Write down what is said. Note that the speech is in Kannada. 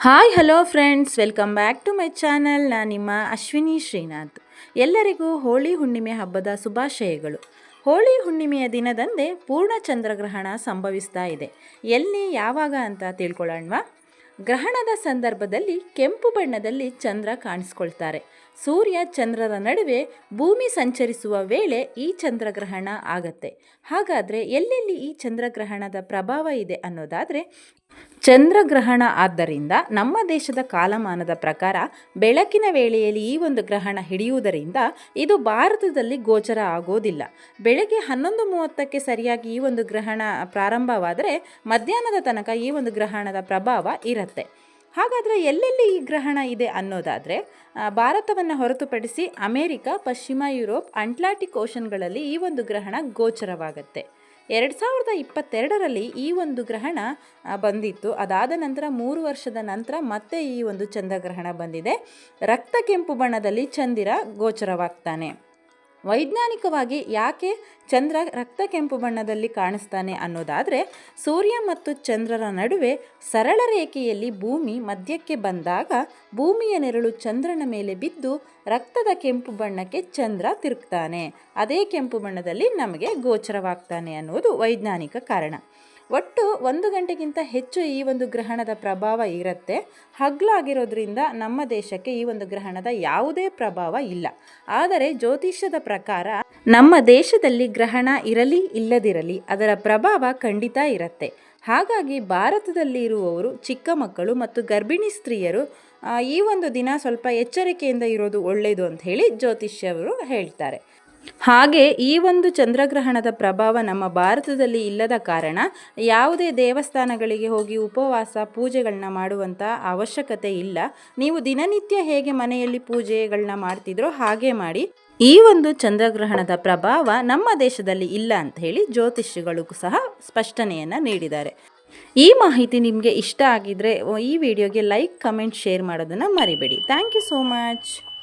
Hi, hello friends, welcome back to my channel. ನಾನು ನಿಮ್ಮ ಅಶ್ವಿನಿ ಶ್ರೀನಾಥ್. ಎಲ್ಲರಿಗೂ ಹೋಳಿ ಹುಣ್ಣಿಮೆ ಹಬ್ಬದ ಶುಭಾಶಯಗಳು. ಹೋಳಿ ಹುಣ್ಣಿಮೆಯ ದಿನದಂದೇ ಪೂರ್ಣ ಚಂದ್ರಗ್ರಹಣ ಸಂಭವಿಸ್ತಾ ಇದೆ. ಎಲ್ಲಿ, ಯಾವಾಗ ಅಂತ ತಿಳ್ಕೊಳ್ಳೋಣವಾ? ಗ್ರಹಣದ ಸಂದರ್ಭದಲ್ಲಿ ಕೆಂಪು ಬಣ್ಣದಲ್ಲಿ ಚಂದ್ರ ಕಾಣಿಸ್ಕೊಳ್ತಾರೆ. ಸೂರ್ಯ ಚಂದ್ರರ ನಡುವೆ ಭೂಮಿ ಸಂಚರಿಸುವ ವೇಳೆ ಈ ಚಂದ್ರಗ್ರಹಣ ಆಗತ್ತೆ. ಹಾಗಾದರೆ ಎಲ್ಲೆಲ್ಲಿ ಈ ಚಂದ್ರಗ್ರಹಣದ ಪ್ರಭಾವ ಇದೆ ಅನ್ನೋದಾದರೆ ಚಂದ್ರಗ್ರಹಣ ಆದ್ದರಿಂದ ನಮ್ಮ ದೇಶದ ಕಾಲಮಾನದ ಪ್ರಕಾರ ಬೆಳಕಿನ ವೇಳೆಯಲ್ಲಿ ಈ ಒಂದು ಗ್ರಹಣ ಹಿಡಿಯುವುದರಿಂದ ಇದು ಭಾರತದಲ್ಲಿ ಗೋಚರ ಆಗೋದಿಲ್ಲ. ಬೆಳಗ್ಗೆ ಹನ್ನೊಂದು ಮೂವತ್ತಕ್ಕೆ ಸರಿಯಾಗಿ ಈ ಒಂದು ಗ್ರಹಣ ಪ್ರಾರಂಭವಾದರೆ ಮಧ್ಯಾಹ್ನದ ತನಕ ಈ ಒಂದು ಗ್ರಹಣದ ಪ್ರಭಾವ ಇರುತ್ತೆ. ಹಾಗಾದರೆ ಎಲ್ಲೆಲ್ಲಿ ಈ ಗ್ರಹಣ ಇದೆ ಅನ್ನೋದಾದರೆ ಭಾರತವನ್ನು ಹೊರತುಪಡಿಸಿ ಅಮೇರಿಕ, ಪಶ್ಚಿಮ ಯುರೋಪ್, ಅಂಟ್ಲಾಂಟಿಕ್ ಓಷನ್ಗಳಲ್ಲಿ ಈ ಒಂದು ಗ್ರಹಣ ಗೋಚರವಾಗುತ್ತೆ. ಎರಡು ಸಾವಿರದ ಇಪ್ಪತ್ತೆರಡರಲ್ಲಿ ಈ ಒಂದು ಗ್ರಹಣ ಬಂದಿತ್ತು. ಅದಾದ ನಂತರ ಮೂರು ವರ್ಷದ ನಂತರ ಮತ್ತೆ ಈ ಒಂದು ಚಂದ್ರಗ್ರಹಣ ಬಂದಿದೆ. ರಕ್ತ ಕೆಂಪು ಬಣ್ಣದಲ್ಲಿ ಚಂದಿರ ಗೋಚರವಾಗ್ತಾನೆ. ವೈಜ್ಞಾನಿಕವಾಗಿ ಯಾಕೆ ಚಂದ್ರ ರಕ್ತ ಕೆಂಪು ಬಣ್ಣದಲ್ಲಿ ಕಾಣಿಸ್ತಾನೆ ಅನ್ನೋದಾದರೆ ಸೂರ್ಯ ಮತ್ತು ಚಂದ್ರರ ನಡುವೆ ಸರಳ ರೇಖೆಯಲ್ಲಿ ಭೂಮಿ ಮಧ್ಯಕ್ಕೆ ಬಂದಾಗ ಭೂಮಿಯ ನೆರಳು ಚಂದ್ರನ ಮೇಲೆ ಬಿದ್ದು ರಕ್ತದ ಕೆಂಪು ಬಣ್ಣಕ್ಕೆ ಚಂದ್ರ ತಿರುಗ್ತಾನೆ. ಅದೇ ಕೆಂಪು ಬಣ್ಣದಲ್ಲಿ ನಮಗೆ ಗೋಚರವಾಗ್ತಾನೆ ಅನ್ನೋದು ವೈಜ್ಞಾನಿಕ ಕಾರಣ. ಒಟ್ಟು ಒಂದು ಗಂಟೆಗಿಂತ ಹೆಚ್ಚು ಈ ಒಂದು ಗ್ರಹಣದ ಪ್ರಭಾವ ಇರುತ್ತೆ. ಹಗ್ಲಾಗಿರೋದ್ರಿಂದ ನಮ್ಮ ದೇಶಕ್ಕೆ ಈ ಒಂದು ಗ್ರಹಣದ ಯಾವುದೇ ಪ್ರಭಾವ ಇಲ್ಲ. ಆದರೆ ಜ್ಯೋತಿಷ್ಯದ ಪ್ರಕಾರ ನಮ್ಮ ದೇಶದಲ್ಲಿ ಗ್ರಹಣ ಇರಲಿ ಇಲ್ಲದಿರಲಿ ಅದರ ಪ್ರಭಾವ ಖಂಡಿತ ಇರುತ್ತೆ. ಹಾಗಾಗಿ ಭಾರತದಲ್ಲಿ ಇರುವವರು ಚಿಕ್ಕ ಮಕ್ಕಳು ಮತ್ತು ಗರ್ಭಿಣಿ ಸ್ತ್ರೀಯರು ಈ ಒಂದು ದಿನ ಸ್ವಲ್ಪ ಎಚ್ಚರಿಕೆಯಿಂದ ಇರೋದು ಒಳ್ಳೆಯದು ಅಂತ ಹೇಳಿ ಜ್ಯೋತಿಷ್ಯವರು ಹೇಳ್ತಾರೆ. ಹಾಗೆ ಈ ಒಂದು ಚಂದ್ರಗ್ರಹಣದ ಪ್ರಭಾವ ನಮ್ಮ ಭಾರತದಲ್ಲಿ ಇಲ್ಲದ ಕಾರಣ ಯಾವುದೇ ದೇವಸ್ಥಾನಗಳಿಗೆ ಹೋಗಿ ಉಪವಾಸ, ಪೂಜೆಗಳನ್ನ ಮಾಡುವಂಥ ಅವಶ್ಯಕತೆ ಇಲ್ಲ. ನೀವು ದಿನನಿತ್ಯ ಹೇಗೆ ಮನೆಯಲ್ಲಿ ಪೂಜೆಗಳನ್ನ ಮಾಡ್ತಿದ್ರೋ ಹಾಗೆ ಮಾಡಿ. ಈ ಒಂದು ಚಂದ್ರಗ್ರಹಣದ ಪ್ರಭಾವ ನಮ್ಮ ದೇಶದಲ್ಲಿ ಇಲ್ಲ ಅಂತ ಹೇಳಿ ಜ್ಯೋತಿಷಿಗಳು ಸಹ ಸ್ಪಷ್ಟನೆಯನ್ನು ನೀಡಿದ್ದಾರೆ. ಈ ಮಾಹಿತಿ ನಿಮಗೆ ಇಷ್ಟ ಆಗಿದ್ರೆ ಈ ವಿಡಿಯೋಗೆ ಲೈಕ್, ಕಮೆಂಟ್, ಶೇರ್ ಮಾಡೋದನ್ನು ಮರಿಬೇಡಿ. Thank you so much.